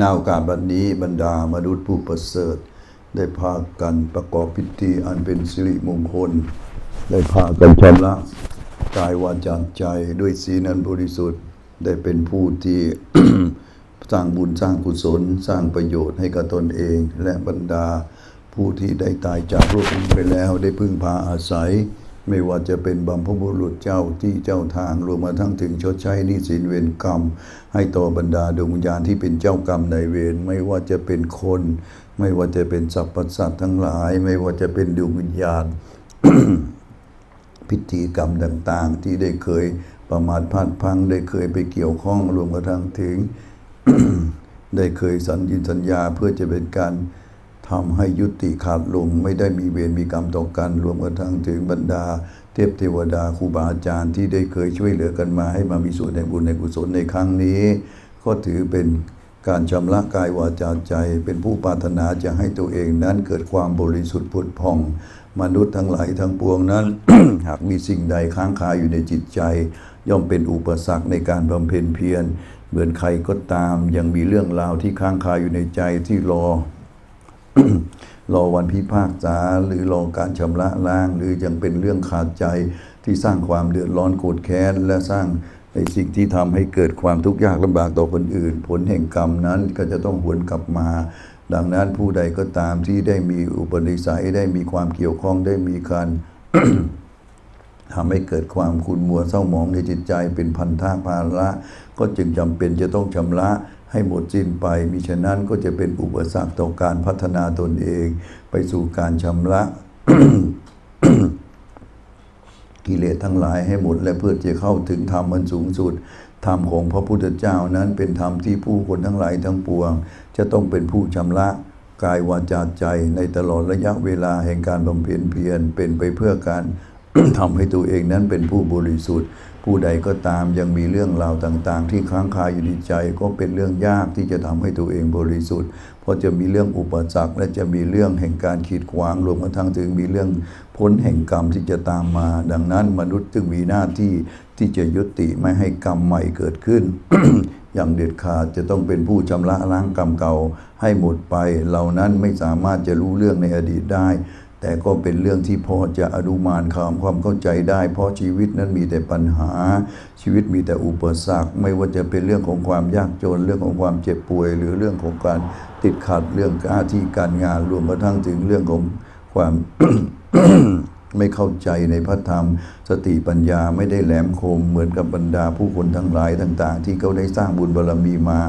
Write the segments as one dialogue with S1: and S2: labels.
S1: นาโอกาสบัดนี้บรรดามนุษย์ผู้ประเสริฐ ได้พากันประกอบพิธีอันเป็นสิริมงคล ได้พากันชำระกายวาจาใจด้วยศีลอันบริสุทธิ์ ได้เป็นผู้ที่สร้างบุญสร้างกุศล สร้างประโยชน์ให้กับตนเอง และบรรดาผู้ที่ได้ตายจากโลกนี้ไปแล้วได้พึ่งพาอาศัย ไม่ว่าจะเป็นบัมพบุรุษเจ้าที่เจ้าทางรวมมาทั้งถึงชดใช้หนี้สินเวรกรรม ให้ต่อบรรดาดวงวิญญาณที่เป็นเจ้ากรรมในเวรไม่ว่าจะเป็นคน ไม่ว่าจะเป็นสรรพสัตว์ทั้งหลาย ไม่ว่าจะเป็นดวงวิญญาณ พิธีกรรมต่างๆ ที่ได้เคยประมาทพลาดพังได้เคยไปเกี่ยวข้องรวมกระทั่งถึง ได้เคยสัญญินสัญญาเพื่อจะเป็นการ ทำให้ยุติขาดลง ไม่ได้มีเวรมีกรรมต่อกัน รวมกระทั่งถึงบรรดา เทพเทวดาครูบาอาจารย์ที่ได้เคยช่วยเหลือกันมาให้มามีส่วนในบุญในกุศลในครั้งนี้ ก็ถือเป็นการชำระกายวาจาใจ เป็นผู้ปรารถนาจะให้ตัวเองนั้นเกิดความบริสุทธิ์ผุดผ่อง มนุษย์ทั้งหลายทั้งปวงนั้น หากมีสิ่งใดค้างคาอยู่ในจิตใจ ย่อมเป็นอุปสรรคในการบำเพ็ญเพียรเหมือนใครก็ตาม ยังมีเรื่องราวที่ค้างคาอยู่ในใจที่รอ รอวันพิพากษาหรือรอการชำระล้าง หรือยังเป็นเรื่องขาดใจที่สร้างความเดือดร้อนโกรธแค้น และสร้างในสิ่งที่ทำให้เกิดความทุกข์ยากลำบากต่อคนอื่น ผลแห่งกรรมนั้นก็จะต้องหวนกลับมา ดังนั้นผู้ใดก็ตามที่ได้มีอุปนิสัยได้มีความเกี่ยวข้องได้มีการทำให้เกิดความขุ่นมัวเศร้าหมองในจิตใจเป็นพันธะภาระ ก็จึงจำเป็นจะต้องชำระ ให้หมดสิ้นไป มิฉะนั้นก็จะเป็นอุปสรรคต่อการพัฒนาตนเอง ไปสู่การชำระกิเลสทั้งหลายให้หมด และเพื่อจะเข้าถึงธรรมอันสูงสุด ธรรมของพระพุทธเจ้านั้นเป็นธรรมที่ผู้คนทั้งหลายทั้งปวง จะต้องเป็นผู้ชำระกายวาจาใจในตลอดระยะเวลาแห่งการบำเพ็ญเพียรเป็นไปเพื่อการทำให้ตัวเองนั้นเป็นผู้บริสุทธิ์ ผู้ใดก็ตามยังมีเรื่องราวต่างๆ ที่ค้างคาอยู่ในใจก็เป็นเรื่องยากที่จะทำให้ตัวเองบริสุทธิ์ เพราะจะมีเรื่องอุปสรรคและจะมีเรื่องแห่งการขีดขวางรวมกระทั่งถึงมีเรื่องพ้นแห่งกรรมที่จะตามมา ดังนั้นมนุษย์จึงมีหน้าที่ที่จะยุติไม่ให้กรรมใหม่เกิดขึ้น อย่างเด็ดขาดจะต้องเป็นผู้ชำระล้างกรรมเก่าให้หมดไป เหล่านั้นไม่สามารถจะรู้เรื่องในอดีตได้ แต่ก็เป็นเรื่องที่พอจะอนุมานความความเข้าใจได้ เพราะชีวิตนั้นมีแต่ปัญหา ชีวิตมีแต่อุปสรรค ไม่ว่าจะเป็นเรื่องของความยากจน เรื่องของความเจ็บป่วย หรือเรื่องของการติดขัดเรื่องหน้าที่การงานรวมกระทั่งถึงเรื่องของความ ไม่เข้าใจในพระธรรม สติปัญญาไม่ได้แหลมคมเหมือนกับบรรดาผู้คนทั้งหลายต่างๆ ที่เขาได้สร้างบุญบารรมีมา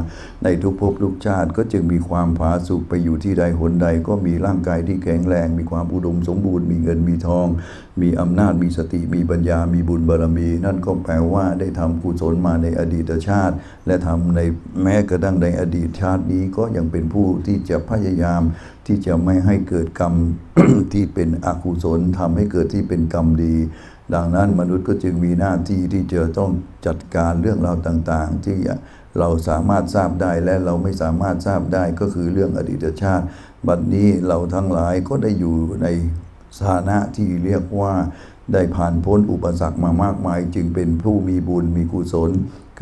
S1: ในทุกภพทุกชาติก็จึงมีความผาสุกไปอยู่ที่ใดหนใด ก็มีร่างกายที่แข็งแรง มีความอุดมสมบูรณ์ มีเงินมีทอง มีอำนาจมีสติมีปัญญามีบุญบารรมี นั่นก็แปลว่าได้ทำกุศลมาในอดีตชาติ และทำในแม้กระทั่งในอดีตชาตินี้ก็ยังเป็นผู้ที่จะพยายาม ที่จะไม่ให้เกิดกรรมที่เป็นอกุศลทำให้เกิดที่เป็นกรรมดี ดังนั้นมนุษย์ก็จึงมีหน้าที่ที่จะต้องจัดการเรื่องราวต่างๆ ที่เราสามารถทราบได้และเราไม่สามารถทราบได้ก็คือเรื่องอดีตชาติ บัดนี้เราทั้งหลายก็ได้อยู่ในสถานะที่เรียกว่าได้ผ่านพ้นอุปสรรคมามากมาย จึงเป็นผู้มีบุญมีกุศล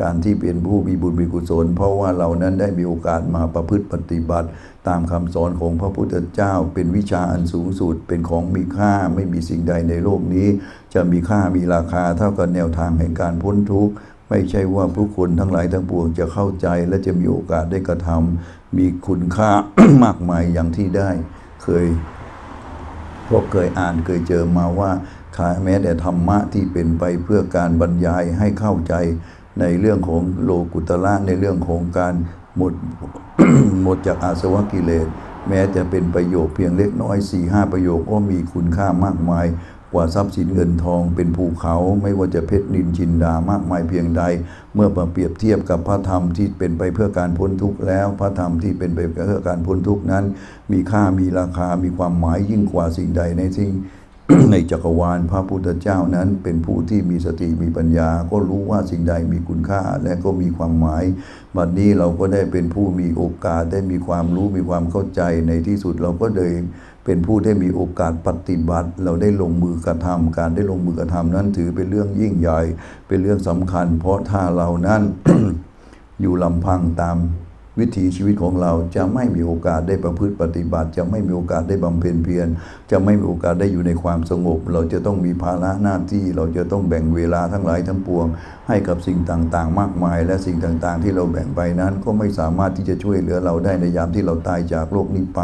S1: การที่เป็นผู้มีบุญมีกุศล เพราะว่าเรานั้นได้มีโอกาสมาประพฤติปฏิบัติ ตามคำสอนของพระพุทธเจ้า เป็นวิชาอันสูงสุดเป็นของมีค่าไม่มีสิ่งใดในโลกนี้ จะมีค่ามีราคาเท่ากับแนวทางแห่งการพ้นทุกข์ไม่ใช่ว่าผู้คนทั้งหลายทั้งปวงจะเข้าใจและจะมีโอกาสได้กระทำมีคุณค่ามากมายอย่างที่ได้ เคยเพราะเคยอ่านเคยเจอมาว่าขาแม้แต่ธรรมะที่เป็นไปเพื่อการบรรยายให้เข้าใจ ในเรื่องของโลกุตละในเรื่องของการหมดหมดจากอาสวะกิเลส แม้จะเป็นประโยคเพียงเล็กน้อยสี่ห้าประโยคก็มีคุณค่ามากมาย กว่าทรัพย์สินเงินทองเป็นภูเขาไม่ว่าจะเพชรนินจินดามากมายเพียงใด เมื่อมาเปรียบเทียบกับพระธรรมที่เป็นไปเพื่อการพ้นทุกข์แล้ว พระธรรมที่เป็นไปเพื่อการพ้นทุกข์นั้น มีค่ามีราคามีความหมายยิ่งกว่าสิ่งใดในสิ่ง ในจักรวาลพระพุทธเจ้านั้นเป็นผู้ที่มีสติมีปัญญา ก็รู้ว่าสิ่งใดมีคุณค่าและก็มีความหมาย บัดนี้เราก็ได้เป็นผู้มีโอกาสได้มีความรู้มีความเข้าใจในที่สุดเราก็เลยเป็นผู้ได้มีโอกาสปฏิบัติ เราได้ลงมือกระทำการได้ลงมือกระทำนั้นถือเป็นเรื่องยิ่งใหญ่ เป็นเรื่องสำคัญ เพราะถ้าเรานั้นอยู่ลำพังตาม วิถีชีวิตของเราจะไม่มีโอกาสได้ประพฤติปฏิบัติ จะไม่มีโอกาสได้บำเพ็ญเพียรจะไม่มีโอกาสได้อยู่ในความสงบ เราจะต้องมีภาระหน้าที่เราจะต้องแบ่งเวลาทั้งหลายทั้งปวง ให้กับสิ่งต่างๆ มากมาย และสิ่งต่างๆ ที่เราแบ่งไปนั้น ก็ไม่สามารถที่จะช่วยเหลือเราได้ในยามที่เราตายจากโลกนี้ไป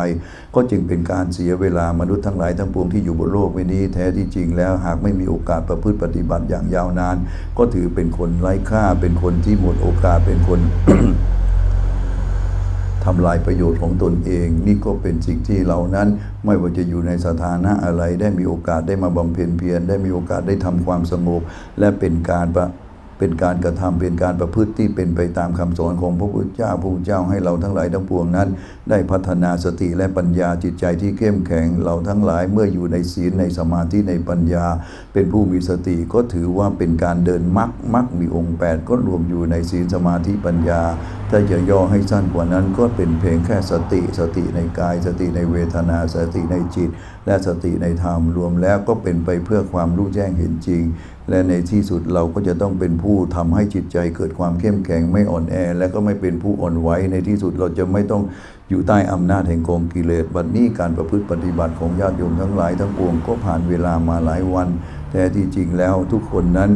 S1: ก็จึงเป็นการเสียเวลามนุษย์ทั้งหลายทั้งปวงที่อยู่บนโลกนี้ แท้ที่จริงแล้วหากไม่มีโอกาสประพฤติปฏิบัติอย่างยาวนาน ก็ถือเป็นคนไร้ค่าเป็นคนที่หมดโอกาสเป็นคน ทำลายประโยชน์ของตนเอง นี่ก็เป็นสิ่งที่เรานั้นไม่ว่าจะอยู่ในสถานะอะไรได้มีโอกาสได้มาบำเพ็ญเพียรได้มีโอกาสได้ทำความสงบและเป็นการประ เป็นการกระทำเป็นการประพฤติที่เป็นไปตามคำสอนของพระพุทธเจ้าพระพุทธเจ้าให้เราทั้งหลายทั้งปวงนั้น ได้พัฒนาสติและปัญญาจิตใจที่เข้มแข็งเราทั้งหลายเมื่ออยู่ในศีลในสมาธิในปัญญา เป็นผู้มีสติก็ถือว่าเป็นการเดินมรรคมรรคมีองค์ 8 ก็รวมอยู่ในศีลสมาธิปัญญา ถ้าจะย่อให้สั้นกว่านั้นก็เป็นเพียงแค่สติสติในกายสติในเวทนาสติในจิตและสติในธรรมรวมแล้วก็เป็นไปเพื่อความรู้แจ้งเห็นจริง และในที่สุดเราก็จะต้องเป็นผู้ทำให้จิตใจเกิดความเข้มแข็งไม่อ่อนแอ และก็ไม่เป็นผู้อ่อนไหวในที่สุดเราจะไม่ต้องอยู่ใต้อำนาจแห่งกองกิเลสบัดนี้การประพฤติปฏิบัติของญาติโยมทั้งหลายทั้งปวงก็ผ่านเวลามาหลายวัน แต่ที่จริงแล้วทุกคนนั้น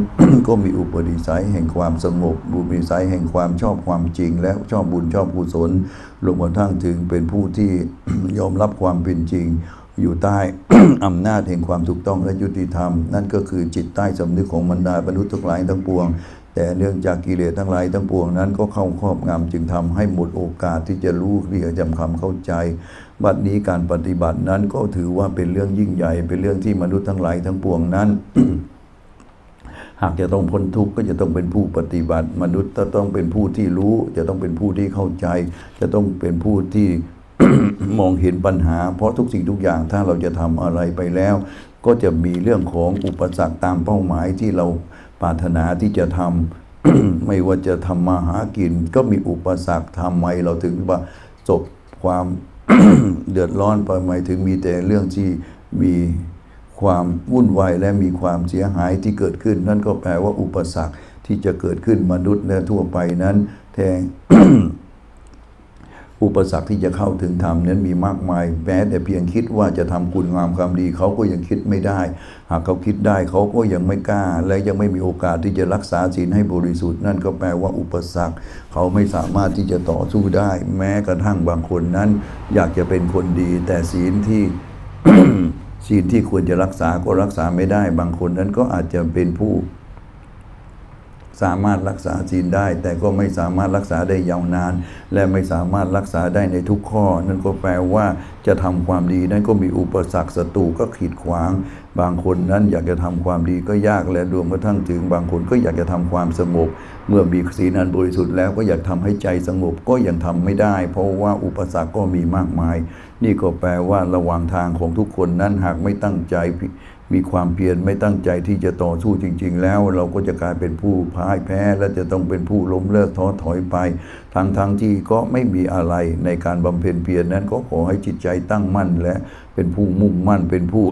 S1: ก็มีอุปนิสัยแห่งความสงบอุปนิสัยแห่งความชอบความจริง และชอบบุญชอบกุศลรวมกระทั่งถึงเป็นผู้ที่ยอมรับความเป็นจริง อยู่ใต้ อำนาจแห่งความถูกต้องและยุติธรรม นั่นก็คือจิตใต้สำนึกของบรรดามนุษย์ทั้งหลายทั้งปวง แต่เนื่องจากกิเลสทั้งหลายทั้งปวงนั้นก็เข้าครอบงำจึงทำให้หมดโอกาสที่จะรู้เรียจำคำเข้าใจ บัดนี้การปฏิบัตินั้นก็ถือว่าเป็นเรื่องยิ่งใหญ่ เป็นเรื่องที่มนุษย์ทั้งหลายทั้งปวงนั้นหากจะต้องพ้นทุกข์ก็จะต้องเป็นผู้ปฏิบัติ มนุษย์จะต้องเป็นผู้ที่รู้ จะต้องเป็นผู้ที่เข้าใจ จะต้องเป็นผู้ที่ มองเห็นปัญหา เพราะทุกสิ่งทุกอย่างถ้าเราจะทำอะไรไปแล้ว ก็จะมีเรื่องของอุปสรรคตามเป้าหมายที่เราปรารถนาที่จะทำ ไม่ว่าจะทำมาหากิน ก็มีอุปสรรคทำไมเราถึงว่าจบความเดือดร้อนไปหมายถึงมีแต่เรื่องที่มีความวุ่นวายและมีความเสียหายที่เกิดขึ้น นั่นก็แปลว่าอุปสรรคที่จะเกิดขึ้นมนุษย์และทั่วไปนั้น แทง อุปสรรคที่จะเข้าถึงธรรมนั้นมีมากมายแม้แต่เพียงคิดว่าจะทำคุณงามความดีเขาก็ยังคิดไม่ได้ หากเขาคิดได้เขาก็ยังไม่กล้า และยังไม่มีโอกาสที่จะรักษาศีลให้บริสุทธิ์นั่นก็แปลว่าอุปสรรค เขาไม่สามารถที่จะต่อสู้ได้ แม้กระทั่งบางคนนั้น อยากจะเป็นคนดี แต่ศีลที่ศีลที่ควรจะรักษาก็รักษาไม่ได้ บางคนนั้นก็อาจจะเป็นผู้ สามารถรักษาศีลได้ แต่ก็ไม่สามารถรักษาได้ยาวนาน และไม่สามารถรักษาได้ในทุกข้อ นั่นก็แปลว่าจะทำความดีนั้นก็มีอุปสรรคศัตรูก็ขีดขวาง บางคนนั้นอยากจะทำความดีก็ยากและรวมกระทั่งถึง บางคนก็อยากจะทำความสงบ เมื่อมีศีลอันบริสุทธิ์แล้วก็อยากทำให้ใจสงบก็ยังทำไม่ได้ เพราะว่าอุปสรรคก็มีมากมาย นี่ก็แปลว่าระหว่างทางของทุกคนนั้นหากไม่ตั้งใจ มีความเพียรไม่ตั้งใจที่จะต่อสู้จริง ๆ แล้วเราก็จะกลายเป็นผู้พ่ายแพ้และจะต้องเป็นผู้ล้มเลิกท้อถอยไปทั้งๆทที่ก็ไม่มีอะไรในการบำเพ็ญเพียรนั้นก็ขอให้จิตใจตั้งมั่นและเป็นผู้มุ่งมั่นเป็นผู้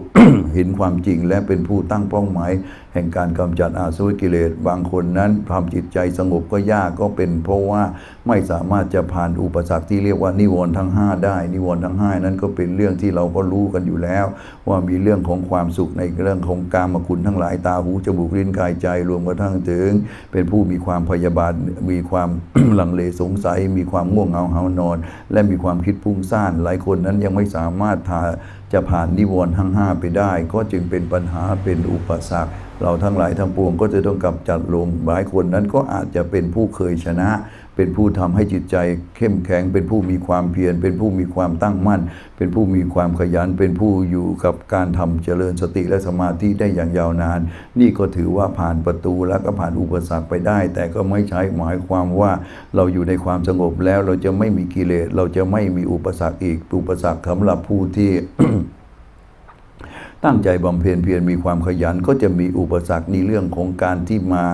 S1: เห็นความจริงและเป็นผู้ตั้งเป้าหมาย แห่งการกำจัดอาสวะกิเลส บางคนนั้นทำจิตใจสงบก็ยากก็เป็น เพราะว่าไม่สามารถจะผ่านอุปสรรคที่เรียกว่านิวรณ์ทั้ง 5 ได้ นิวรณ์ทั้ง 5 นั้นก็เป็นเรื่องที่เราก็รู้กันอยู่แล้ว ว่ามีเรื่องของความสุขในเรื่องของกามคุณทั้งหลายตาหูจมูกลิ้นกายใจรวมกระทั่งถึง เป็นผู้มีความพยาบาทมีความหลังเลสงสัย มีความง่วงเหงาหานอน และมีความคิดพุ่งซ่านหลายคนนั้นยังไม่สามารถทาจะผ่านนิวรณ์ทั้ง 5 ไปได้ ก็จึงเป็นปัญหาเป็นอุปสรรค เราทั้งหลายทั้งปวงก็จะต้องกำจัดลงหลายคนนั้นก็อาจจะเป็นผู้เคยชนะ เป็นผู้ทำให้จิตใจเข้มแข็ง เป็นผู้มีความเพียร เป็นผู้มีความตั้งมั่น เป็นผู้มีความขยัน เป็นผู้อยู่กับการทำเจริญสติและสมาธิได้อย่างยาวนาน นี่ก็ถือว่าผ่านประตูแล้วก็ผ่านอุปสรรคไปได้ แต่ก็ไม่ใช่หมายความว่าเราอยู่ในความสงบแล้วเราจะไม่มีกิเลสเราจะไม่มีอุปสรรคอีกอุปสรรคสำหรับผู้ที่ ตั้งใจบำเพ็ญเพียรมีความขยันก็จะมีอุปสรรคในเรื่องของการที่มา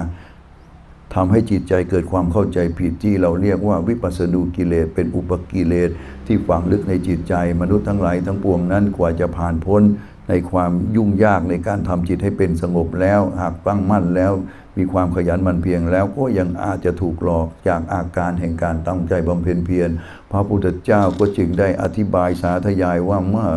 S1: ทำให้จิตใจเกิดความเข้าใจผิดที่เราเรียกว่าวิปัสสนูกิเลสเป็นอุปกิเลสที่ฝังลึกในจิตใจ มนุษย์ทั้งหลายทั้งปวงนั้นกว่าจะผ่านพ้น ในความยุ่งยากในการทำจิตให้เป็นสงบแล้ว หากตั้งมั่นแล้ว มีความขยันมันเพียงแล้วก็ยังอาจจะถูกหลอกจากอาการแห่งการตั้งใจบำเพ็ญเพียรพระพุทธเจ้าก็จึงได้อธิบายสาธยายว่าเมื่อ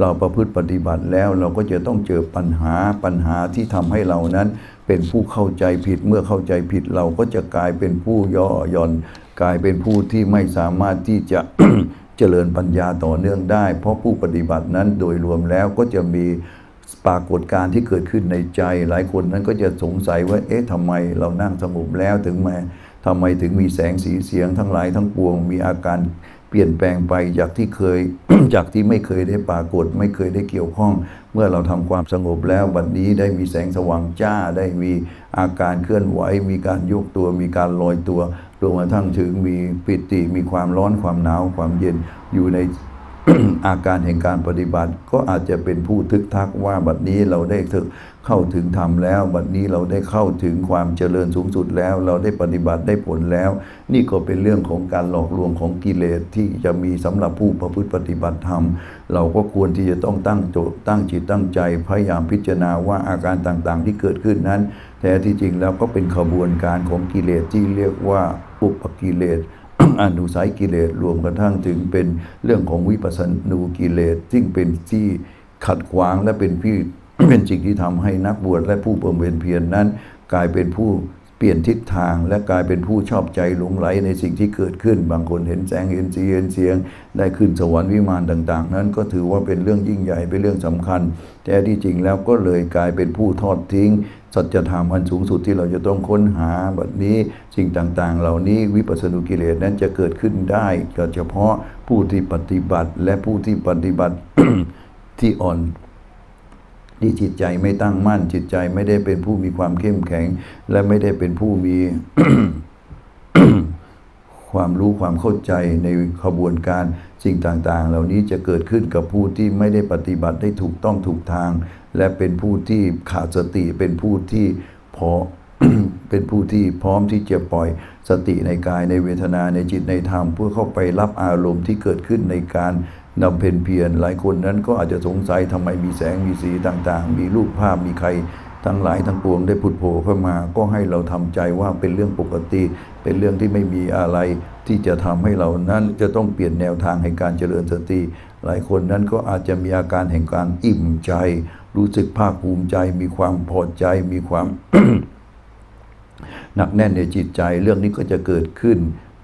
S1: เราประพฤติปฏิบัติแล้วเราก็จะต้องเจอปัญหาปัญหาที่ทำให้เรานั้น เป็นผู้เข้าใจผิดเมื่อเข้าใจผิดเราก็จะกลายเป็นผู้ย่อหย่อน กลายเป็นผู้ที่ไม่สามารถที่จะ เจริญปัญญาต่อเนื่องได้ เพราะผู้ปฏิบัตินั้นโดยรวมแล้วก็จะมีปรากฏการณ์ที่เกิดขึ้นในใจ หลายคนนั้นก็จะสงสัยว่า เอ๊ะทำไมเรานั่งสงบแล้วถึงมาทำไมถึงมีแสงสีเสียงทั้งหลายทั้งปวง มีอาการเปลี่ยนแปลงไปจากที่เคย จากที่ไม่เคยได้ปรากฏ ไม่เคยได้เกี่ยวข้อง เมื่อเราทำความสงบแล้วบัดนี้ได้มีแสงสว่างจ้า ได้มีอาการเคลื่อนไหว มีการยกตัว มีการลอยตัว รวมกระทั่งถึงมีปิติมีความร้อนความหนาวความเย็นอยู่ในอาการแห่งการปฏิบัติ ก็อาจจะเป็นผู้ทึกทักว่าบัดนี้เราได้ถึงเข้าถึงธรรมแล้ว บัดนี้เราได้เข้าถึงความเจริญสูงสุดแล้ว เราได้ปฏิบัติได้ผลแล้ว นี่ก็เป็นเรื่องของการหลอกลวงของกิเลสที่จะมีสำหรับผู้ประพฤติปฏิบัติธรรม เราก็ควรที่จะต้องตั้งโจทย์ตั้งจิตตั้งใจ พยายามพิจารณาว่าอาการต่างๆ ที่เกิดขึ้นนั้น แท้ที่จริงแล้วก็เป็นขบวนการของกิเลสที่เรียกว่า อุปกิเลสอนุสัยกิเลสรวมกระทั่งถึงเป็นเรื่องของวิปัสสนูกิเลสซึ่งเป็นที่ขัดขวางและเป็นพี่เป็นสิ่งที่ทำให้นักบวชและผู้บำเพ็ญเพียรนนั้น กลายเป็นผู้ ปลี่ยนทิศทางและกลายเป็นผู้ชอบใจหลงไหลในสิ่งที่เกิดขึ้น บางคนเห็นแสงเห็นสีเห็นเสียง ได้ขึ้นสวรรค์วิมานต่าง ๆ นั้นก็ถือว่าเป็นเรื่องยิ่งใหญ่เป็นเรื่องสำคัญ แต่ที่จริงแล้วก็เลยกลายเป็นผู้ทอดทิ้ง สัจธรรมอันสูงสุดที่เราจะต้องค้นหาแบบนี้สิ่งต่างๆ เหล่านี้วิปัสสนุกิเลสนั้นจะเกิดขึ้นได้ก็เฉพาะผู้ที่ปฏิบัติและผู้ที่ปฏิบัติที่อ่อน ที่จิตใจไม่ตั้งมั่นจิตใจไม่ได้เป็นผู้มีความเข้มแข็ง และไม่ได้เป็นผู้มีความรู้ความเข้าใจในขบวนการสิ่งต่างๆ เหล่านี้จะเกิดขึ้นกับผู้ที่ไม่ได้ปฏิบัติได้ถูกต้องถูกทาง และเป็นผู้ที่ขาดสติเป็นผู้ที่พอเป็นผู้ที่พร้อมที่จะปล่อยสติในกายในเวทนาในจิตในธรรม เพื่อเข้าไปรับอารมณ์ที่เกิดขึ้นในการ นำเพนเพียรหลายคนนั้นก็อาจจะสงสัยทำไมมีแสงมีสีต่างๆ มีรูปภาพมีใครทั้งหลายทั้งปวงได้ผุดโผล่เข้ามา ก็ให้เราทำใจว่าเป็นเรื่องปกติ เป็นเรื่องที่ไม่มีอะไร ที่จะทำให้เรานั้นจะต้องเปลี่ยนแนวทางแห่งการเจริญสติ หลายคนนั้นก็อาจจะมีอาการแห่งการอิ่มใจ รู้สึกภาคภูมิใจ มีความพอใจ มีความหนักแน่นในจิตใจ เรื่องนี้ก็จะเกิดขึ้น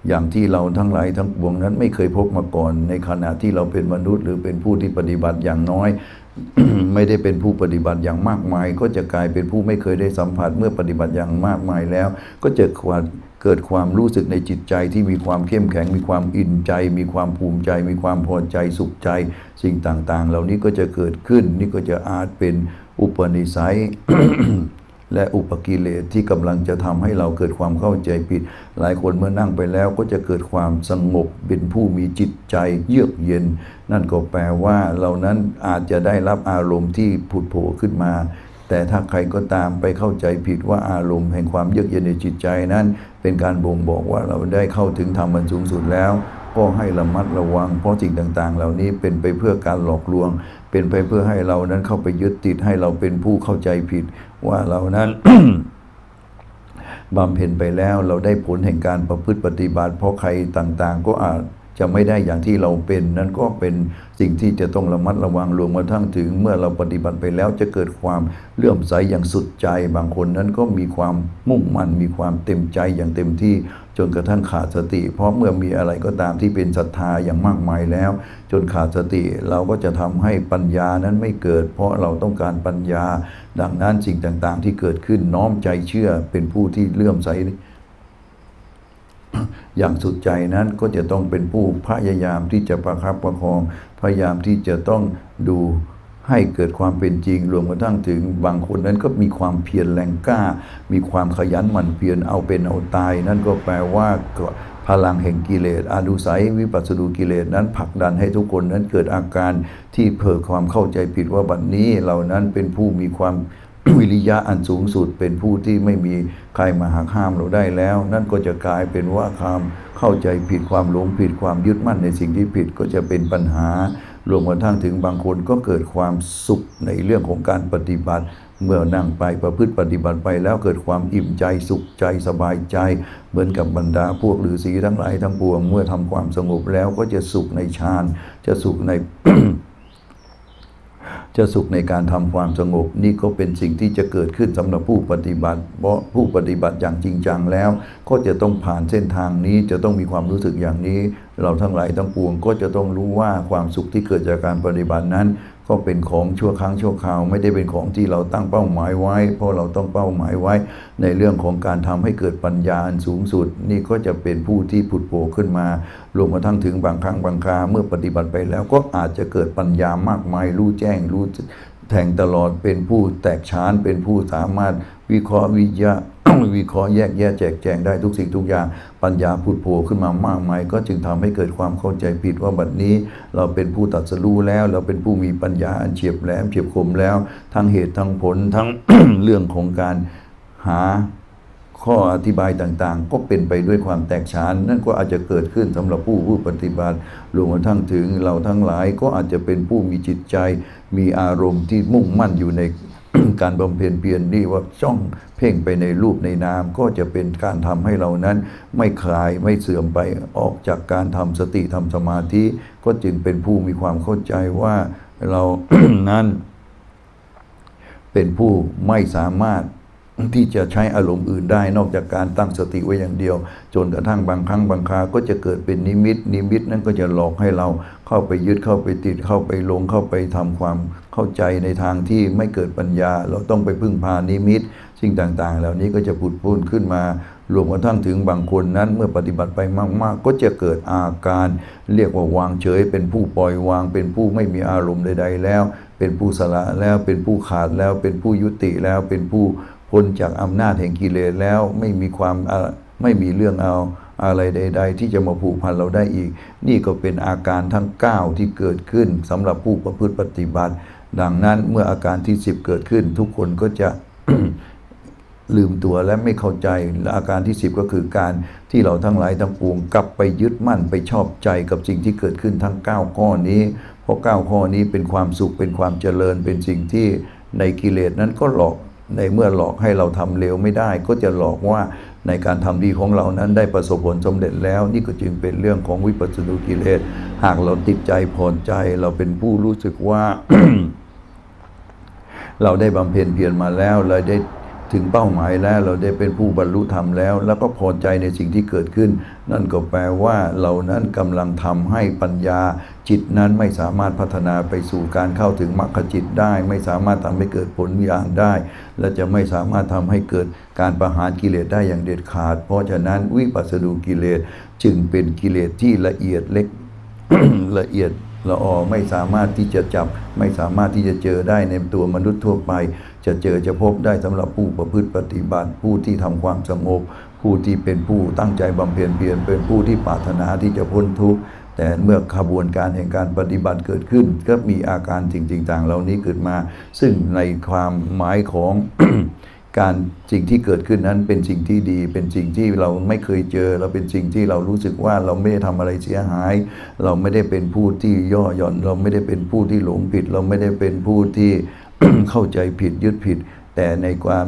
S1: อย่างที่เราทั้งหลายทั้งปวงนั้นไม่เคยพบมาก่อน ในขณะที่เราเป็นมนุษย์ หรือเป็นผู้ที่ปฏิบัติอย่างน้อย ไม่ได้เป็นผู้ปฏิบัติอย่างมากมาย ก็จะกลายเป็นผู้ไม่เคยได้สัมผัสเมื่อปฏิบัติอย่างมากมายแล้ว ก็จะความเกิดความรู้สึกในจิตใจที่มีความเข้มแข็ง มีความอิ่มใจ มีความภูมิใจ มีความพอใจสุขใจ สิ่งต่าง ๆ เหล่านี้ก็จะเกิดขึ้น นี่ก็จะอาจเป็นอุปนิสัย และอุปกิเลสที่กำลังจะทำให้เราเกิดความเข้าใจผิด หลายคนเมื่อนั่งไปแล้วก็จะเกิดความสงบเป็นผู้มีจิตใจเยือกเย็น นั่นก็แปลว่าเรานั้นอาจจะได้รับอารมณ์ที่ผุดโผล่ขึ้นมา แต่ถ้าใครก็ตามไปเข้าใจผิดว่าอารมณ์แห่งความเยือกเย็นในจิตใจนั้น เป็นการบ่งบอกว่าเราได้เข้าถึงธรรมอันสูงสุดแล้วก็ให้ระมัดระวัง เพราะสิ่งต่างๆ เหล่านี้เป็นไปเพื่อการหลอกลวง เป็นไปเพื่อให้เรานั้นเข้าไปยึดติดให้เราเป็นผู้เข้าใจผิด ว่าเรานั้นบำเพ็ญไปแล้วเราได้ผลแห่งการประพฤติปฏิบัติ เพราะใครต่างๆ ก็อาจจะไม่ได้อย่างที่เราเป็น นั่นก็เป็นสิ่งที่จะต้องระมัดระวังรวมกระทั่งถึง เมื่อเราปฏิบัติไปแล้วจะเกิดความเลื่อมใสอย่างสุดใจ บางคนนั้นก็มีความมุ่งมั่นมีความเต็มใจอย่างเต็มที่ จนกระทั่งขาดสติ เพราะเมื่อมีอะไรก็ตามที่เป็นศรัทธาอย่างมากมายแล้ว จนขาดสติเราก็จะทำให้ปัญญานั้นไม่เกิด เพราะเราต้องการปัญญา ดังนั้นสิ่งต่างๆ ที่เกิดขึ้นน้อมใจเชื่อเป็นผู้ที่เลื่อมใสอย่างสุดใจนั้นก็จะต้องเป็นผู้พยายามที่จะประคับประคอง พยายามที่จะต้องดู ให้เกิดความเป็นจริงรวมกระทั่งถึงบางคนนั้นก็มีความเพียรแรงกล้า มีความขยันหมั่นเพียรเอาเป็นเอาตาย นั่นก็แปลว่าพลังแห่งกิเลสอานุสัยวิปัสสนูกิเลสนั้นผลักดันให้ทุกคนนั้นเกิดอาการที่เพิกความเข้าใจผิดว่าบัดนี้เหล่านั้นเป็นผู้มีความวิริยะอันสูงสุดเป็นผู้ที่ไม่มีใครมาหักห้ามเราได้แล้ว นั่นก็จะกลายเป็นว่าความเข้าใจผิดความหลงผิดความยึดมั่นในสิ่งที่ผิดก็จะเป็นปัญหา รวมกระทั่งถึงบางคนก็เกิดความสุขในเรื่องของการปฏิบัติ เมื่อนั่งไปประพฤติปฏิบัติไปแล้วเกิดความอิ่มใจสุขใจสบายใจ เหมือนกับบรรดาพวกฤาษีทั้งหลายทั้งปวง เมื่อทำความสงบแล้วก็จะสุขในฌานจะสุขในจะสุขในการทำความสงบนี่ก็เป็นสิ่งที่จะเกิดขึ้นสำหรับผู้ปฏิบัติ เพราะผู้ปฏิบัติอย่างจริงจังแล้ว ก็จะต้องผ่านเส้นทางนี้จะต้องมีความรู้สึกอย่างนี้ เราทั้งหลายทั้งปวงก็จะต้องรู้ว่าความสุขที่เกิดจากการปฏิบัตินั้น ก็เป็นของชั่วครั้งชั่วคราว ไม่ได้เป็นของที่เราตั้งเป้าหมายไว้ เพราะเราต้องเป้าหมายไว้ ในเรื่องของการทำให้เกิดปัญญาอันสูงสุด นี่ก็จะเป็นผู้ที่ผุดโผล่ขึ้นมารวมกระทั่งถึงบางครั้งบางคราเมื่อปฏิบัติไปแล้วก็อาจจะเกิดปัญญามากมายรู้แจ้งรู้แทงตลอดเป็นผู้แตกฉานเป็นผู้สามารถวิเคราะห์วิจา วิเคราะห์แยกแยะแจกแจงได้ทุกสิ่งทุกอย่าง ปัญญาผุดโผล่ขึ้นมามากมาย ก็จึงทำให้เกิดความเข้าใจผิดว่าบัดนี้ เราเป็นผู้ตัดสู้แล้ว เราเป็นผู้มีปัญญาอันเฉียบแหลมเฉียบคมแล้ว ทั้งเหตุทั้งผลทั้งเรื่องของการหาข้ออธิบายต่างๆ ก็เป็นไปด้วยความแตกฉาน นั่นก็อาจจะเกิดขึ้นสำหรับผู้ผู้ปฏิบัติรวมกระทั่งถึงเราทั้งหลายก็อาจจะเป็นผู้มีจิตใจ มีอารมณ์ที่มุ่งมั่นอยู่ใน การบำเพ็ญเพียรนี่ว่าจ้องเพ่งไปในรูปในนามก็จะเป็นการทำให้เรานั้น ไม่คลายไม่เสื่อมไปออกจากการทำสติทำสมาธิ ก็จึงเป็นผู้มีความเข้าใจว่าเรานั้น เป็นผู้ไม่สามารถ ที่จะใช้อารมณ์อื่นได้ นอกจากการตั้งสติไว้อย่างเดียว จนกระทั่งบางครั้งบางคราก็จะเกิดเป็นนิมิต นิมิตนั้นก็จะหลอกให้เราเข้าไปยึดเข้าไปติดเข้าไปลงเข้าไปทำความเข้าใจในทางที่ไม่เกิดปัญญา เราต้องไปพึ่งพานิมิต สิ่งต่างๆ เหล่านี้ก็จะผุดพูนขึ้นมารวมกระทั่งถึงบางคนนั้นเมื่อปฏิบัติไปมาก ๆ ก็จะเกิดอาการ เรียกว่าวางเฉย เป็นผู้ปล่อยวาง เป็นผู้ไม่มีอารมณ์ใด ๆ แล้ว เป็นผู้สละแล้วเป็นผู้ขาดแล้วเป็นผู้ยุติแล้วเป็นผู้ พ้นจากอำนาจแห่งกิเลสแล้วไม่มีความไม่มีเรื่องเอาอะไรใด ๆ ที่จะมาผูกพันเราได้อีก นี่ก็เป็นอาการทั้ง 9 ที่เกิดขึ้นสำหรับผู้ประพฤติปฏิบัติ ดังนั้นเมื่ออาการที่ 10 เกิดขึ้น ทุกคนก็จะลืมตัวและไม่เข้าใจอาการที่ 10 ก็คือการที่เราทั้งหลายทั้งปวงกลับไปยึดมั่นไปชอบใจกับสิ่งที่เกิดขึ้นทั้ง 9 ข้อนี้ เพราะ 9 ข้อนี้เป็นความสุขเป็นความเจริญเป็นสิ่งที่ในกิเลสนั้นก็หลอก ในเมื่อหลอกให้เราทำเลวไม่ได้ ก็จะหลอกว่าในการทำดีของเรานั้นได้ประสบผลสำเร็จแล้ว นี่ก็จึงเป็นเรื่องของวิปัสสนุกิเลส หากเราติดใจพอใจ เราเป็นผู้รู้สึกว่า เราได้บำเพ็ญเพียรมาแล้วเราได้ถึงเป้าหมายแล้วเราได้เป็นผู้บรรลุธรรมแล้ว แล้วก็พอใจในสิ่งที่เกิดขึ้น นั่นก็แปลว่าเรานั้นกำลังทำให้ปัญญา จิตนั้นไม่สามารถพัฒนาไปสู่การเข้าถึงมรรคจิตได้ ไม่สามารถทำให้เกิดผลญาณได้ และจะไม่สามารถทำให้เกิดการประหารกิเลสได้อย่างเด็ดขาด เพราะฉะนั้นวิปัสสนูกิเลสจึงเป็นกิเลสที่ละเอียดเล็กละเอียดละออไม่สามารถที่จะจับ ไม่สามารถที่จะเจอได้ในตัวมนุษย์ทั่วไป จะเจอจะพบได้สำหรับผู้ประพฤติปฏิบัติ ผู้ที่ทำความสงบผู้ที่เป็นผู้ตั้งใจบำเพ็ญเพียรเป็นผู้ที่ปรารถนาที่จะพ้นทุกข์ แต่เมื่อขบวนการแห่งการปฏิบัติเกิดขึ้น ก็มีอาการจริงๆต่างเหล่านี้เกิดมา ซึ่งในความหมายของการสิ่งที่เกิดขึ้นนั้นเป็นสิ่งที่ดี เป็นสิ่งที่เราไม่เคยเจอ เราเป็นสิ่งที่เรารู้สึกว่าเราไม่ได้ทำอะไรเสียหาย เราไม่ได้เป็นผู้ที่ย่อหย่อน เราไม่ได้เป็นผู้ที่หลงผิด เราไม่ได้เป็นผู้ที่เข้าใจผิดยึดผิด แต่ในความ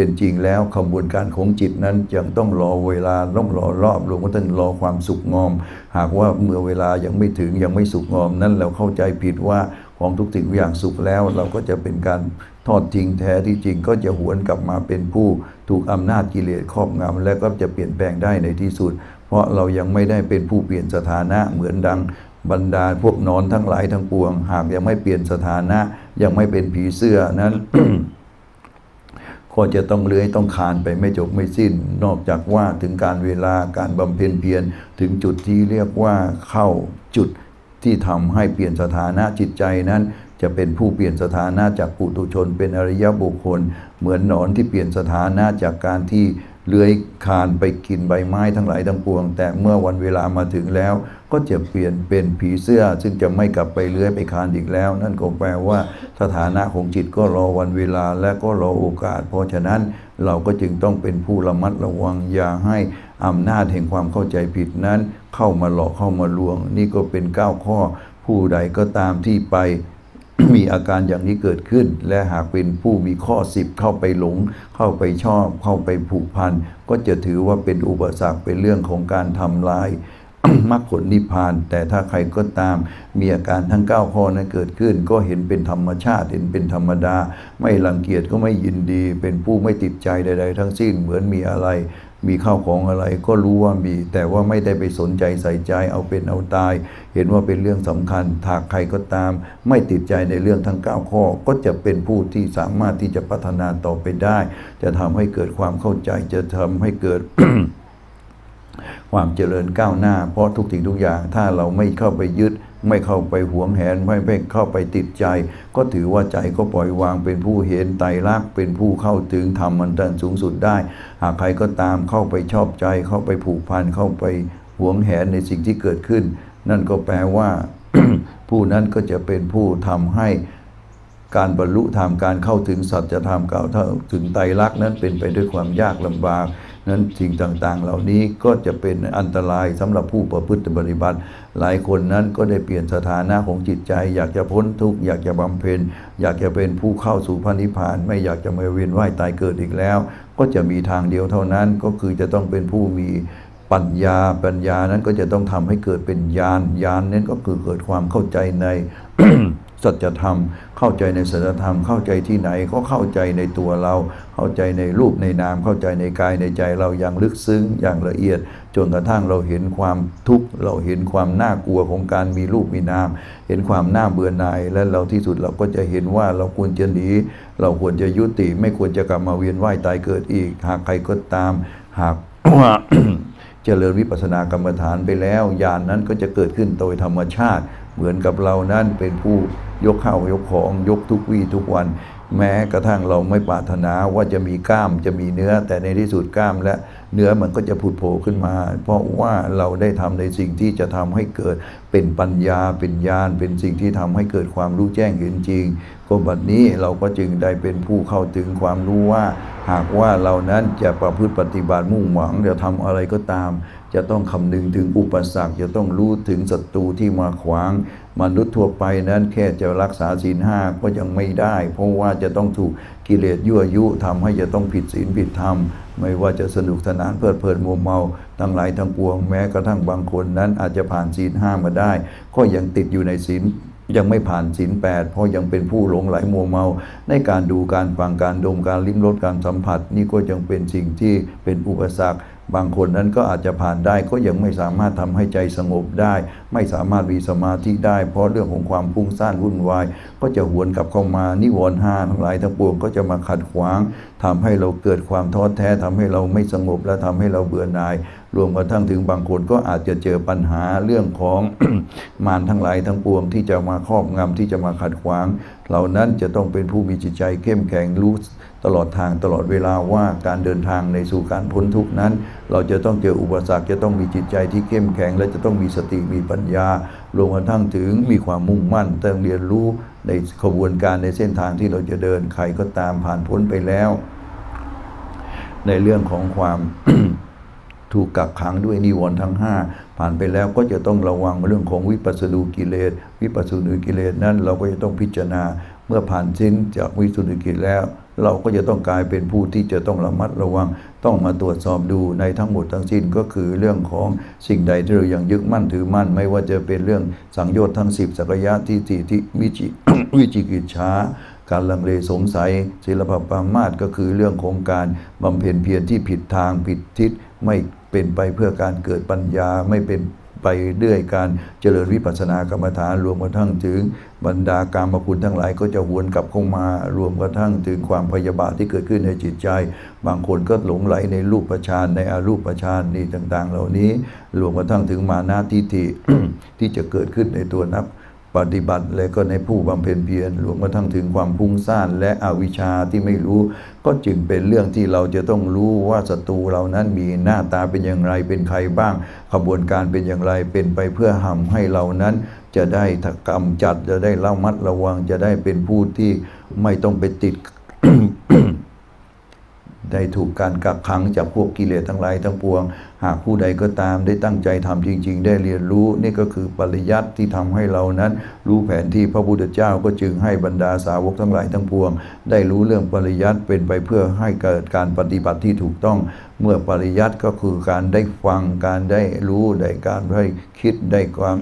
S1: เป็นจริงแล้วขบวนการของจิตนั้นยังต้องรอเวลาต้องรอรอบรวมก็ต้องรอความสุขงอม หากว่าเมื่อเวลายังไม่ถึงยังไม่สุขงอม นั้นเราเข้าใจผิดว่าของทุกสิ่งทุกอย่างสุขแล้วเราก็จะเป็นการทอดทิ้งแท้ที่จริงก็จะหวนกลับมาเป็นผู้ถูกอำนาจกิเลสครอบงำและก็จะเปลี่ยนแปลงได้ในที่สุด เพราะเรายังไม่ได้เป็นผู้เปลี่ยนสถานะเหมือนดังบรรดาพวกนอนทั้งหลายทั้งปวง หากยังไม่เปลี่ยนสถานะยังไม่เป็นผีเสื้อนั้น ก็จะต้องเลื้อยต้องคานไปไม่จบไม่สิ้น นอกจากว่าถึงการเวลาการบำเพ็ญเพียรถึงจุดที่เรียกว่าเข้าจุดที่ทำให้เปลี่ยนสถานะจิตใจนั้น จะเป็นผู้เปลี่ยนสถานะจากปุถุชน เป็นอริยบุคคล เหมือนหนอนที่เปลี่ยนสถานะจากการที่เลื้อยคานไปกินใบไม้ทั้งหลายทั้งปวง แต่เมื่อวันเวลามาถึงแล้ว ก็จะเปลี่ยนเป็นผีเสื้อ ซึ่งจะไม่กลับไปเลื้อยไปคานอีกแล้ว นั่นก็แปลว่าสถานะของจิตก็รอวันเวลาและก็รอโอกาส เพราะฉะนั้นเราก็จึงต้องเป็นผู้ระมัดระวังอย่าให้อำนาจแห่งความเข้าใจผิดนั้น เข้ามาหลอกเข้ามาลวง นี่ก็เป็น9ข้อผผู้ใดก็ตามที่ไปมีอาการอย่างนี้เกิดขึ้น และหากเป็นผู้มีข้อสิบเข้าไปหลง เข้าไปชอบ เข้าไปผูกพัน ก็จะถือว่าเป็นอุปสรรคเป็นเรื่องของการทำลาย มรรคผลนิพพาน แต่ถ้าใครก็ตามมีอาการทั้ง 9 ข้อนั้นเกิดขึ้น ก็เห็นเป็นธรรมชาติเห็นเป็นธรรมดา ไม่รังเกียจก็ไม่ยินดี เป็นผู้ไม่ติดใจใด ๆ ทั้งสิ้นเหมือนมีอะไร มีข้าวของอะไรก็รู้ว่ามี แต่ว่าไม่ได้ไปสนใจใส่ใจเอาเป็นเอาตาย เห็นว่าเป็นเรื่องสำคัญถ้าใครก็ตาม ไม่ติดใจในเรื่องทั้ง 9 ข้อ ก็จะเป็นผู้ที่สามารถที่จะพัฒนาต่อไปได้ จะทำให้เกิดความเข้าใจจะทำให้เกิด ความเจริญก้าวหน้า เพราะทุกสิ่งทุกอย่างถ้าเราไม่เข้าไปยึด ไม่เข้าไปหวงแหนไม่ไม่เข้าไปติดใจ ก็ถือว่าใจก็ปล่อยวางเป็นผู้เห็นไตรลักษณ์เป็นผู้เข้าถึงธรรมมันตันสูงสุดได้ หากใครก็ตามเข้าไปชอบใจ เข้าไปผูกพันเข้าไปหวงแหนในสิ่งที่เกิดขึ้น นั่นก็แปลว่าผู้นั้นก็จะเป็นผู้ทำให้การบรรลุธรรมการเข้าถึงสัจธรรมกล่าเท่าถึงไตรลักษณ์นั้นเป็นไปด้วยความยากลำบาก นั้นสิ่งต่างๆ เหล่านี้ก็จะเป็นอันตรายสำหรับผู้ประพฤติปฏิบัติ หลายคนนั้นก็ได้เปลี่ยนสถานะของจิตใจ อยากจะพ้นทุกข์อยากจะบำเพ็ญ อยากจะเป็นผู้เข้าสู่พระนิพพาน ไม่อยากจะมาเวียนว่ายตายเกิดอีกแล้ว ก็จะมีทางเดียวเท่านั้นก็คือจะต้องเป็นผู้มีปัญญาปัญญานั้นก็จะต้องทำให้เกิดเป็นญาณญาณนั้นก็คือเกิดความเข้าใจใน สัจธรรม เข้าใจในสัจธรรม เข้าใจที่ไหนก็เข้าใจในตัวเรา เข้าใจในรูปในนาม เข้าใจในกายในใจเราอย่างลึกซึ้งอย่างละเอียด จนกระทั่งเราเห็นความทุกข์ เราเห็นความน่ากลัวของการมีรูปมีนาม เห็นความน่าเบื่อหน่าย และเราที่สุดเราก็จะเห็นว่าเราควรจะหนี เราควรจะยุติ ไม่ควรจะกลับมาเวียนว่ายตายเกิดอีก หากใครก็ตาม หากว่าเจริญวิปัสสนากรรมฐานไปแล้วญาณนนั้นก็จะเกิดขึ้นโดยธรรมชาติ เหมือนกับเรานั้นเป็นผู้ยกข้าวยกของยกทุกวี่ทุกวัน แม้กระทั่งเราไม่ปรารถนาว่าจะมีกล้ามจะมีเนื้อ แต่ในที่สุดกล้ามและเนื้อมันก็จะผุดโผล่ขึ้นมา เพราะว่าเราได้ทำในสิ่งที่จะทำให้เกิดเป็นปัญญาเป็นญาณเป็นสิ่งที่ทำให้เกิดความรู้แจ้งเห็นจริงก็บัดนี้เราก็จึงได้เป็นผู้เข้าถึงความรู้ว่า หากว่าเรานั้นจะประพฤติปฏิบัติมุ่งหวังจะทำอะไรก็ตาม จะต้องคำนึงถึงอุปสรรค จะต้องรู้ถึงศัตรูที่มาขวาง มนุษย์ทั่วไปนั้นแค่จะรักษาศีลห้าก็ยังไม่ได้ เพราะว่าจะต้องถูกกิเลสยั่วยุทำให้จะต้องผิดศีลผิดธรรม ไม่ว่าจะสนุกสนานเพลิดเพลินมัวเมาทั้งหลายทั้งปวงแม้กระทั่งบางคนนั้นอาจจะผ่านศีลห้ามาได้ ก็ยังติดอยู่ในศีล ยังไม่ผ่านศีลแปดเพราะยังเป็นผู้หลงไหลมัวเมา ในการดูการฟังการดมการลิ้มรสการสัมผัส นี่ก็ยังเป็นสิ่งที่เป็นอุปสรรค บางคนนั้นก็อาจจะผ่านได้ก็ยังไม่สามารถทำให้ใจสงบได้ ไม่สามารถมีสมาธิได้ เพราะเรื่องของความพุ่งซ่านวุ่นวาย ก็จะหวนกลับเข้ามานิวรณ์ห้าทั้งหลายทั้งปวงก็จะมาขัดขวางทำให้เราเกิดความท้อแท้ทำให้เราไม่สงบและทำให้เราเบื่อหน่าย รวมกระทั่งถึงบางคนก็อาจจะเจอปัญหาเรื่องของมารทั้งหลายทั้งปวงที่จะมาครอบงำที่จะมาขัดขวาง เหล่านั้นจะต้องเป็นผู้มีจิตใจเข้มแข็งรู้ตลอดทางตลอดเวลาว่าการเดินทางในสู่การพ้นทุกนั้น เราจะต้องเจออุปสรรคจะต้องมีจิตใจที่เข้มแข็ง และจะต้องมีสติมีปัญญารวมกระทั่งถึงมีความมุ่งมั่นต้องเรียนรู้ในขบวนการในเส้นทางที่เราจะเดินใครก็ตามผ่านพ้นไปแล้ว ในเรื่องของความ ถูกกักขังด้วยนิวรณ์ทั้ง 5 ผ่านไปแล้วก็จะต้องระวังเรื่องของวิปัสสนูกิเลส วิปัสสนูกิเลสนั้นเราก็จะต้องพิจารณา เมื่อผ่านสิ้นจากวิสุทธิกิจแล้ว เราก็จะต้องกลายเป็นผู้ที่จะต้องระมัดระวัง ต้องมาตรวจสอบดูในทั้งหมดทั้งสิ้นก็คือเรื่องของสิ่งใดที่เรายังยึดมั่นถือมั่น ไม่ว่าจะเป็นเรื่องสังโยชน์ทั้ง 10สักยะที่ที่ที่วิจิวิจิกิจฉาการลังเลสงสัยศิลปะปรามาสก็คือเรื่องของการบำเพ็ญเพียรที่ผิดทางผิดทิศไม่ เป็นไปเพื่อการเกิดปัญญาไม่เป็นไปด้วยการเจริญวิปัสสนากรรมฐานรวมกระทั่งถึงบรรดากามคุณทั้งหลายก็จะวนกลับเข้ามารวมกระทั่งถึงความพยาบาทที่เกิดขึ้นในจิตใจ บางคนก็หลงไหลในรูปประชานในอารูปประชานนี่ต่าง ๆ เหล่านี้รวมกระทั่งถึงมานาทิฏฐิที่จะเกิดขึ้นในตัวนัก ปฏิบัติและก็ในผู้บำเพ็ญเพียรรวมกระทั่งถึงความพุ่งซ่านและอวิชชาที่ไม่รู้ ก็จึงเป็นเรื่องที่เราจะต้องรู้ว่าศัตรูเรานั้นมีหน้าตาเป็นอย่างไรเป็นใครบ้าง ขบวนการเป็นอย่างไรเป็นไปเพื่อทำให้เรานั้น จะได้กำจัดจะได้ระมัดระวังจะได้เป็นผู้ที่ไม่ต้องไปติดได้ถูกการกักขังจากพวกกิเลสทั้งหลายทั้งปวงหากผู้ใดก็ตามได้ตั้งใจทำจริง ๆ ได้เรียนรู้นี่ก็คือปริยัติที่ทำให้เรานั้น รู้แผนที่พระพุทธเจ้าก็จึงให้บรรดาสาวกทั้งหลายทั้งปวง ได้รู้เรื่องปริยัติเป็นไปเพื่อให้เกิดการปฏิบัติที่ถูกต้องเมื่อปริยัติก็คือการได้ฟังการได้รู้ได้การได้คิดได้ความ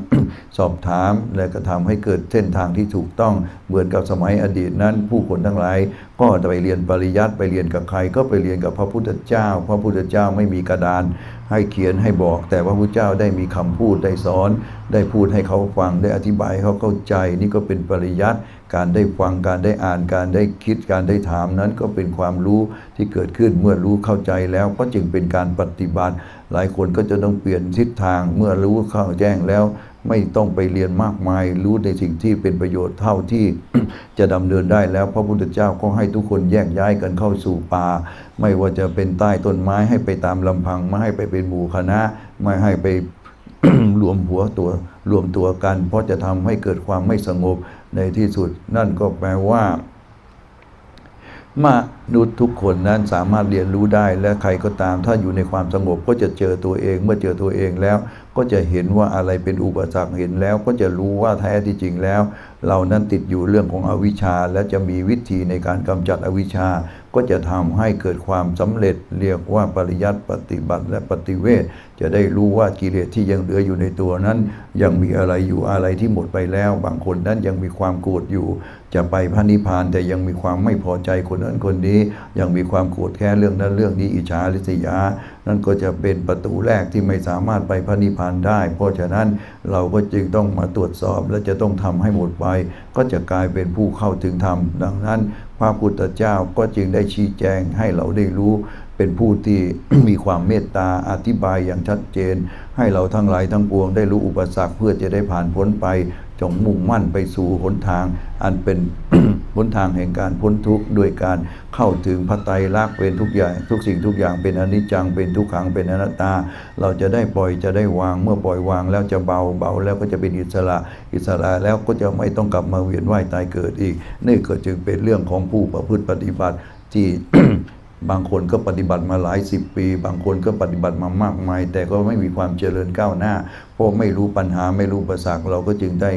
S1: สอบถาม และก็ทำให้เกิดเส้นทางที่ถูกต้องเหมือนกับสมัยอดีตนั้น ผู้คนทั้งหลาย ก็ไปเรียนปริยัติไปเรียนกับใครก็ไปเรียนกับพระพุทธเจ้า พระพุทธเจ้าไม่มีกระดานให้เขียนให้บอก แต่ว่าพระเจ้าได้มีคำพูดได้สอน ได้พูดให้เขาฟังได้อธิบายเขาเข้าใจ นี่ก็เป็นปริยัติการได้ฟังการได้อ่านการได้คิดการได้ถามนั้นก็เป็นความรู้ที่เกิดขึ้นเมื่อรู้เข้าใจแล้วก็จึงเป็นการปฏิบัติ หลายคนก็จะต้องเปลี่ยนทิศทางเมื่อรู้เข้าแจ้งแล้ว ไม่ต้องไปเรียนมากมาย รู้ในสิ่งที่เป็นประโยชน์เท่าที่จะดำเนินได้แล้วพระพุทธเจ้าก็ให้ทุกคนแยกย้ายกันเข้าสู่ป่า ไม่ว่าจะเป็นใต้ต้นไม้ให้ไปตามลำพัง ไม่ให้ไปเป็นหมู่คณะ ไม่ให้ไปรวมหัวตัวรวมตัวกัน เพราะจะทำให้เกิดความไม่สงบในที่สุด นั่นก็แปลว่ามา นุษย์ทุกคนนั้นสามารถเรียนรู้ได้และใครก็ตาม ถ้าอยู่ในความสงบก็จะเจอตัวเอง เมื่อเจอตัวเองแล้ว ก็จะเห็นว่าอะไรเป็นอุปสรรคเห็นแล้ว ก็จะรู้ว่าแท้ที่จริงแล้ว เรานั้นติดอยู่เรื่องของอวิชชา และจะมีวิธีในการกำจัดอวิชชา ก็จะทำให้เกิดความสำเร็จเรียกว่าปริยัติปฏิบัติและปฏิเวทจะได้รู้ว่ากิเลสที่ยังเหลืออยู่ในตัวนั้น ยังมีอะไรอยู่อะไรที่หมดไปแล้ว บางคนนั้นยังมีความโกรธอยู่ จะไปพระนิพพานแต่ยังมีความไม่พอใจคนนั้นคนนี้ยังมีความโกรธแค้นเรื่องนั้นเรื่องนี้อิจฉาริษยา นั่นก็จะเป็นประตูแรกที่ไม่สามารถไปพระนิพพานได้ เพราะฉะนั้นเราก็จึงต้องมาตรวจสอบและจะต้องทำให้หมดไป ก็จะกลายเป็นผู้เข้าถึงธรรมดังนั้นพระพุทธเจ้าก็จึงได้ชี้แจงให้เราได้รู้ เป็นผู้ที่มีความเมตตาอธิบายอย่างชัดเจน ให้เราทั้งหลายทั้งปวงได้รู้อุปสรรคเพื่อจะได้ผ่านพ้นไป จงมุ่งมั่นไปสู่หนทาง อันเป็นหนทางแห่งการพ้นทุกข์ด้วยการเข้าถึงพระไตรลักษณ์เป็นทุกอย่าง ทุกสิ่งทุกอย่างเป็นอนิจจังเป็นทุกขังเป็นอนัตตา เราจะได้ปล่อยจะได้วางเมื่อปล่อยวางแล้วจะเบาเบาแล้วก็จะเป็นอิสระ อิสระแล้วก็จะไม่ต้องกลับมาเวียนว่ายตายเกิดอีก นี่ก็จึงเป็นเรื่องของผู้ประพฤติปฏิบัติที่ บางคนก็ปฏิบัติมาหลายสิบปี บางคนก็ปฏิบัติมามากมาย แต่ก็ไม่มีความเจริญก้าวหน้า เพราะไม่รู้ปัญหาไม่รู้ประสาเราก็จึงได้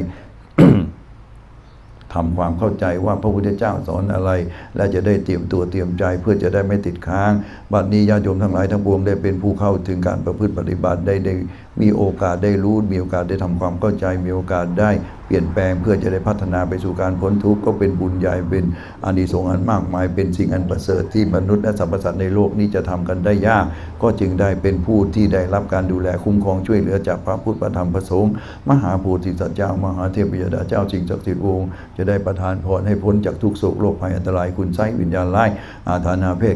S1: ทำความเข้าใจว่าพระพุทธเจ้าสอนอะไร และจะได้เตรียมตัวเตรียมใจเพื่อจะได้ไม่ติดค้าง บัดนี้ญาติโยมทั้งหลายทั้งปวงได้เป็นผู้เข้าถึงการประพฤติปฏิบัติได้ได้มีโอกาสได้รู้มีโอกาสได้ทำความเข้าใจมีโอกาสได้ เปลี่ยนแปลงเพื่อจะได้พัฒนาไปสู่การพ้นทุกข์ก็เป็นบุญใหญ่เป็นอานิสงส์อันมากมาย เป็นสิ่งอันประเสริฐที่มนุษย์และสรรพสัตว์ในโลกนี้จะทำกันได้ยาก ก็จึงได้เป็นผู้ที่ได้รับการดูแลคุ้มครองช่วยเหลือจากพระพุทธพระธรรมพระสงฆ์มหาโพธิสัตว์เจ้ามหาเทพยดาเจ้าสิ่งศักดิ์สิทธิ์องค์จะได้ประทานพรให้พ้นจากทุกโศกโรคภัยอันตรายคุณไส้วิญญาณร้อาถานาเพศ